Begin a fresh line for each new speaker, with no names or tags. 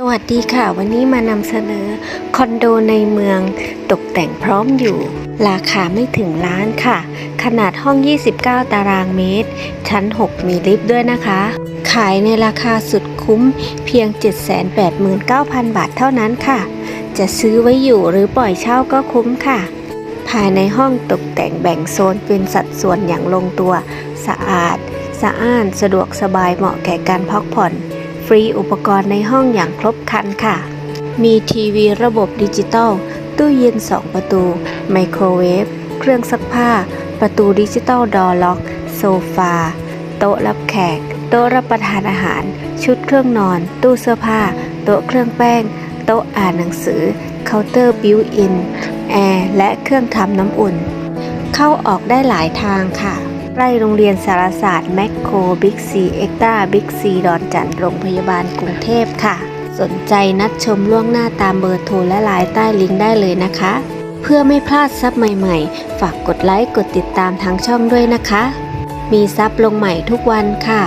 สวัสดีค่ะ วันนี้มานำเสนอคอนโดในเมืองตกแต่งพร้อมอยู่ ราคาไม่ถึงล้านค่ะ ขนาดห้อง 29 ตารางเมตร ชั้น 6 มีลิฟต์ด้วยนะคะ ขายในราคาสุดคุ้มเพียง 789,000 บาทเท่านั้นค่ะ จะซื้อไว้อยู่หรือปล่อยเช่าก็คุ้มค่ะ ภายในห้องตกแต่งแบ่งโซนเป็นสัดส่วนอย่างลงตัว สะอาด สะอ้าน สะดวกสบายเหมาะแก่การพักผ่อน ฟรีอุปกรณ์ในห้องอย่างครบครันค่ะ มีทีวีระบบดิจิตอล ตู้เย็น 2 ประตู ไมโครเวฟ เครื่องซักผ้า ประตูดิจิตอลดอร์ล็อก โซฟา โต๊ะรับแขก โต๊ะรับประทานอาหาร ชุดเครื่องนอน ตู้เสื้อผ้า โต๊ะเครื่องแป้ง โต๊ะอ่านหนังสือ เคาน์เตอร์บิวอิน แอร์ และเครื่องทำน้ำอุ่น เข้าออกได้หลายทางค่ะ ใกล้โรงเรียนสารศาสตร์แมคโครบิ๊กซีเอ็กตาบิ๊กซีดอนจันทร์โรงพยาบาลกรุงเทพค่ะ สนใจนัดชมล่วงหน้าตามเบอร์โทรและไลน์ใต้ลิงก์ได้เลยนะคะ เพื่อไม่พลาดซับใหม่ๆ ฝากกดไลค์กดติดตามทางช่องด้วยนะคะ มีซับลงใหม่ทุกวันค่ะ